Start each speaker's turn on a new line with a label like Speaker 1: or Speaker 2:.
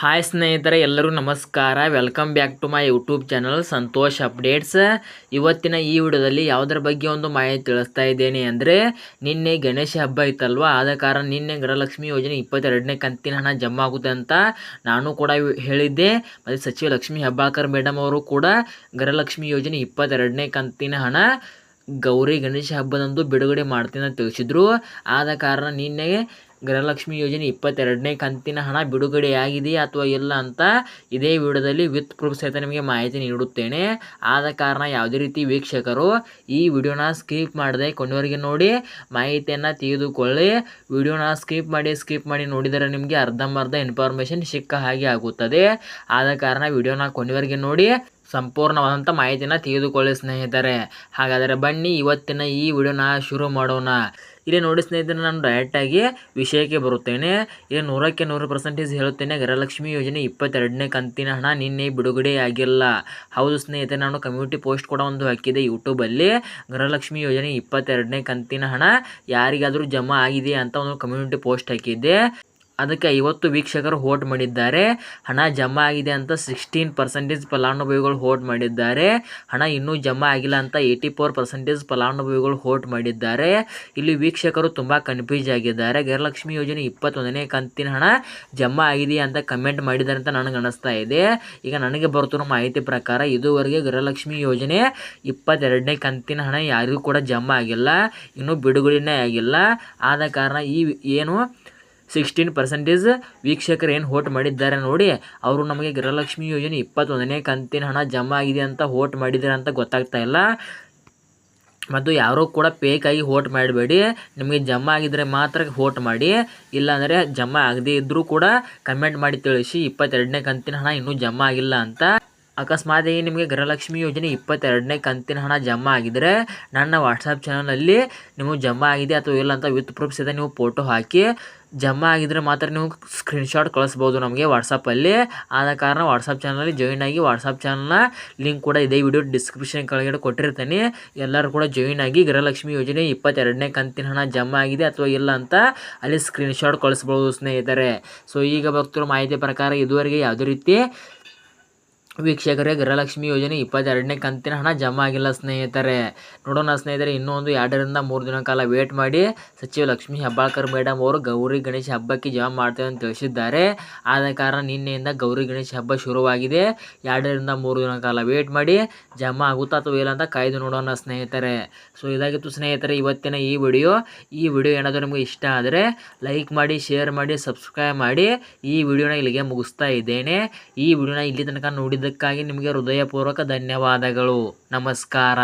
Speaker 1: Hi ಸ್ನೇಹಿತರೆ, ಎಲ್ಲರೂ ನಮಸ್ಕಾರ. Welcome back to my YouTube channel Santosh updates ಇವತ್ತಿನ ಈ ವಿಡಿಯೋದಲ್ಲಿ ಯಾವುದರ ಬಗ್ಗೆ ಒಂದು ಮಾಹಿತಿ ತಿಳಿಸ್ತಾ ಇದ್ದೇನೆ ಅಂದರೆ, ನಿನ್ನೆ ಗಣೇಶ ಹಬ್ಬ ಇತ್ತಲ್ವ? ಆದ ಕಾರಣ ನಿನ್ನೆ ಗೃಹಲಕ್ಷ್ಮಿ ಯೋಜನೆ ಇಪ್ಪತ್ತೆರಡನೇ ಕಂತಿನ ಹಣ ಜಮಾ ಆಗುತ್ತೆ ಅಂತ ನಾನು ಕೂಡ ಹೇಳಿದ್ದೆ. ಮತ್ತು ಸಚಿವ ಲಕ್ಷ್ಮೀ ಹೆಬ್ಬಾಳ್ಕರ್ ಮೇಡಮ್ ಅವರು ಕೂಡ ಗೃಹಲಕ್ಷ್ಮಿ ಯೋಜನೆ ಇಪ್ಪತ್ತೆರಡನೇ ಕಂತಿನ ಹಣ ಗೌರಿ ಗಣೇಶ ಹಬ್ಬದಂದು ಬಿಡುಗಡೆ ಮಾಡ್ತೀನಿ ಅಂತ ತಿಳಿಸಿದ್ರು. ಆದ ಕಾರಣ ನಿನ್ನೆ ಗೃಹಲಕ್ಷ್ಮಿ ಯೋಜನೆ ಇಪ್ಪತ್ತೆರಡನೇ ಕಂತಿನ ಹಣ ಬಿಡುಗಡೆಯಾಗಿದೆಯಾ ಅಥವಾ ಇಲ್ಲ ಅಂತ ಇದೇ ವಿಡಿಯೋದಲ್ಲಿ ವಿತ್ ಪ್ರೂಫ್ ಸಹಿತ ನಿಮಗೆ ಮಾಹಿತಿ ನೀಡುತ್ತೇನೆ. ಆದ ಕಾರಣ ಯಾವುದೇ ರೀತಿ ವೀಕ್ಷಕರು ಈ ವಿಡಿಯೋನ ಸ್ಕಿಪ್ ಮಾಡದೆ ಕೊನೆವರೆಗೆ ನೋಡಿ ಮಾಹಿತಿಯನ್ನು ತೆಗೆದುಕೊಳ್ಳಿ. ವಿಡಿಯೋನ ಸ್ಕಿಪ್ ಮಾಡಿ ಸ್ಕಿಪ್ ಮಾಡಿ ನೋಡಿದರೆ ನಿಮಗೆ ಅರ್ಧಂಬರ್ಧ ಇನ್ಫಾರ್ಮೇಷನ್ ಸಿಕ್ಕ ಹಾಗೆ ಆಗುತ್ತದೆ. ಆದ ಕಾರಣ ವಿಡಿಯೋನ ಕೊನೆವರೆಗೆ ನೋಡಿ, ಸಂಪೂರ್ಣವಾದಂಥ ಮಾಹಿತಿನ ತೆಗೆದುಕೊಳ್ಳಿ ಸ್ನೇಹಿತರೆ. ಹಾಗಾದರೆ ಬನ್ನಿ ಇವತ್ತಿನ ಈ ವಿಡಿಯೋನ ಶುರು ಮಾಡೋಣ. ಇಲ್ಲಿ ನೋಡಿ ಸ್ನೇಹಿತರೆ, ನಾನು ಡೈರೆಕ್ಟಾಗಿ ವಿಷಯಕ್ಕೆ ಬರುತ್ತೇನೆ. ಇಲ್ಲಿ ನೂರಕ್ಕೆ ನೂರು ಪರ್ಸೆಂಟೇಜ್ ಹೇಳುತ್ತೇನೆ ಗೃಹಲಕ್ಷ್ಮಿ ಯೋಜನೆ ಇಪ್ಪತ್ತೆರಡನೇ ಕಂತಿನ ಹಣ ನಿನ್ನೆ ಬಿಡುಗಡೆಯಾಗಿಲ್ಲ. ಹೌದು ಸ್ನೇಹಿತರೆ, ನಾನು ಕಮ್ಯುನಿಟಿ ಪೋಸ್ಟ್ ಕೂಡ ಒಂದು ಹಾಕಿದೆ ಯೂಟ್ಯೂಬಲ್ಲಿ ಗೃಹಲಕ್ಷ್ಮಿ ಯೋಜನೆ ಇಪ್ಪತ್ತೆರಡನೇ ಕಂತಿನ ಹಣ ಯಾರಿಗಾದರೂ ಜಮಾ ಆಗಿದೆ ಅಂತ ಒಂದು ಕಮ್ಯುನಿಟಿ ಪೋಸ್ಟ್ ಹಾಕಿದ್ದೆ ಅದಕ್ಕೆ ಐವತ್ತು ವೀಕ್ಷಕರು ಹೋಟ್ ಮಾಡಿದ್ದಾರೆ. ಹಣ ಜಮಾ ಆಗಿದೆ ಅಂತ ಸಿಕ್ಸ್ಟೀನ್ ಪರ್ಸೆಂಟೇಜ್ ಫಲಾನುಭವಿಗಳು ಹೋಟ್ ಮಾಡಿದ್ದಾರೆ. ಹಣ ಇನ್ನೂ ಜಮಾ ಆಗಿಲ್ಲ ಅಂತ ಏಯ್ಟಿ ಫೋರ್ ಪರ್ಸೆಂಟೇಜ್ ಫಲಾನುಭವಿಗಳು ಹೋಟ್ ಮಾಡಿದ್ದಾರೆ. ಇಲ್ಲಿ ವೀಕ್ಷಕರು ತುಂಬ ಕನ್ಫ್ಯೂಸ್ ಆಗಿದ್ದಾರೆ. ಗೃಹಲಕ್ಷ್ಮಿ ಯೋಜನೆ ಇಪ್ಪತ್ತೊಂದನೇ ಕಂತಿನ ಹಣ ಜಮಾ ಆಗಿದೆ ಅಂತ ಕಮೆಂಟ್ ಮಾಡಿದ್ದಾರೆ ಅಂತ ನನಗೆ ಅನಿಸ್ತಾ ಇದೆ. ಈಗ ನನಗೆ ಬರ್ತಿರೋ ಮಾಹಿತಿ ಪ್ರಕಾರ ಇದುವರೆಗೆ ಗೃಹಲಕ್ಷ್ಮಿ ಯೋಜನೆ ಇಪ್ಪತ್ತೆರಡನೇ ಕಂತಿನ ಹಣ ಯಾರಿಗೂ ಕೂಡ ಜಮಾ ಆಗಿಲ್ಲ. ಇನ್ನೂ ಬಿಡುಗಡೆನೇ ಆಗಿಲ್ಲ. ಆದ ಕಾರಣ ಈ ಏನು ಸಿಕ್ಸ್ಟೀನ್ ಪರ್ಸೆಂಟೇಜ್ ವೀಕ್ಷಕರು ಏನು ಹೋಟ್ ಮಾಡಿದ್ದಾರೆ ನೋಡಿ, ಅವರು ನಮಗೆ ಗೃಹಲಕ್ಷ್ಮಿ ಯೋಜನೆ ಇಪ್ಪತ್ತೊಂದನೇ ಕಂತಿನ ಹಣ ಜಮಾ ಆಗಿದೆ ಅಂತ ಹೋಟ್ ಮಾಡಿದ್ದಾರೆ ಅಂತ ಗೊತ್ತಾಗ್ತಾ ಇಲ್ಲ. ಮತ್ತು ಯಾರೂ ಕೂಡ ಪೇಕಾಗಿ ಹೋಟ್ ಮಾಡಬೇಡಿ, ನಿಮಗೆ ಜಮಾ ಆಗಿದ್ದರೆ ಮಾತ್ರ ಹೋಟ್ ಮಾಡಿ, ಇಲ್ಲಾಂದರೆ ಜಮಾ ಆಗದೇ ಇದ್ದರೂ ಕೂಡ ಕಮೆಂಟ್ ಮಾಡಿ ತಿಳಿಸಿ, ಇಪ್ಪತ್ತೆರಡನೇ ಕಂತಿನ ಹಣ ಇನ್ನೂ ಜಮಾ ಆಗಿಲ್ಲ ಅಂತ. ಅಕಸ್ಮಾತ್ ಆಗಿ ನಿಮಗೆ ಗೃಹಲಕ್ಷ್ಮಿ ಯೋಜನೆ ಇಪ್ಪತ್ತೆರಡನೇ ಕಂತಿನ ಹಣ ಜಮಾ ಆಗಿದ್ರೆ ನನ್ನ ವಾಟ್ಸಪ್ ಚಾನಲಲ್ಲಿ ನಿಮಗೆ ಜಮಾ ಆಗಿದೆ ಅಥವಾ ಇಲ್ಲ ಅಂತ ವಿತ್ ಪ್ರೂಫ್ ಸಹಿತ ನೀವು ಫೋಟೋ ಹಾಕಿ, ಜಮಾ ಆಗಿದ್ರೆ ಮಾತ್ರ ನೀವು ಸ್ಕ್ರೀನ್ಶಾಟ್ ಕಳಿಸ್ಬೋದು ನಮಗೆ ವಾಟ್ಸಪ್ಪಲ್ಲಿ ಆದ ಕಾರಣ ವಾಟ್ಸಪ್ ಚಾನಲಲ್ಲಿ ಜಾಯಿನ್ ಆಗಿ ವಾಟ್ಸಪ್ ಚಾನಲ್ನ ಲಿಂಕ್ ಕೂಡ ಇದೇ ವಿಡಿಯೋ ಡಿಸ್ಕ್ರಿಪ್ಷನ್ ಕೆಳಗಡೆ ಕೊಟ್ಟಿರ್ತೀನಿ. ಎಲ್ಲರೂ ಕೂಡ ಜಾಯಿನ್ ಆಗಿ ಗೃಹಲಕ್ಷ್ಮಿ ಯೋಜನೆ ಇಪ್ಪತ್ತೆರಡನೇ ಕಂತಿನ ಹಣ ಜಮಾ ಆಗಿದೆ ಅಥವಾ ಇಲ್ಲ ಅಂತ ಅಲ್ಲಿ ಸ್ಕ್ರೀನ್ಶಾಟ್ ಕಳಿಸ್ಬೋದು ಸ್ನೇಹಿತರೆ. ಸೊ ಈಗ ಬರ್ತಿರೋ ಮಾಹಿತಿ ಪ್ರಕಾರ ಇದುವರೆಗೆ ಯಾವುದೇ ರೀತಿ ವೀಕ್ಷಕರೇ, ಗೃಹಲಕ್ಷ್ಮಿ ಯೋಜನೆ ಇಪ್ಪತ್ತೆರಡನೇ ಕಂತಿನ ಹಣ ಜಮಾ ಆಗಿಲ್ಲ ಸ್ನೇಹಿತರೆ. ನೋಡೋಣ ಸ್ನೇಹಿತರೆ, ಇನ್ನೂ ಒಂದು ಎರಡರಿಂದ ಮೂರು ದಿನ ಕಾಲ ವೇಟ್ ಮಾಡಿ. ಸಚಿವ ಲಕ್ಷ್ಮೀ ಹೆಬ್ಬಾಳ್ಕರ್ ಮೇಡಮ್ ಅವರು ಗೌರಿ ಗಣೇಶ ಹಬ್ಬಕ್ಕೆ ಜಮಾ ಮಾಡ್ತೇವೆ ಅಂತ ತಿಳಿಸಿದ್ದಾರೆ. ಆದ ಕಾರಣ ನಿನ್ನೆಯಿಂದ ಗೌರಿ ಗಣೇಶ ಹಬ್ಬ ಶುರುವಾಗಿದೆ. ಎರಡರಿಂದ ಮೂರು ದಿನ ಕಾಲ ವೇಟ್ ಮಾಡಿ. ಜಮಾ ಆಗುತ್ತಾ ಅಥವಾ ಇಲ್ಲ ಅಂತ ಕಾಯ್ದು ನೋಡೋಣ ಸ್ನೇಹಿತರೆ. ಸೊ ಇದಾಗಿತ್ತು ಸ್ನೇಹಿತರೆ ಇವತ್ತಿನ ಈ ವಿಡಿಯೋ. ಈ ವಿಡಿಯೋ ಏನಾದರೂ ನಿಮಗೆ ಇಷ್ಟ ಆದರೆ ಲೈಕ್ ಮಾಡಿ ಶೇರ್ ಮಾಡಿ ಸಬ್ಸ್ಕ್ರೈಬ್ ಮಾಡಿ. ಈ ವಿಡಿಯೋನ ಇಲ್ಲಿಗೆ ಮುಗಿಸ್ತಾ ಇದ್ದೇನೆ. ಈ ವಿಡಿಯೋನ ಇಲ್ಲಿ ತನಕ ನೋಡಿದ್ದಕ್ಕಾಗಿ ನಿಮಗೆ ಹೃದಯಪೂರ್ವಕ ಧನ್ಯವಾದಗಳು. ನಮಸ್ಕಾರ.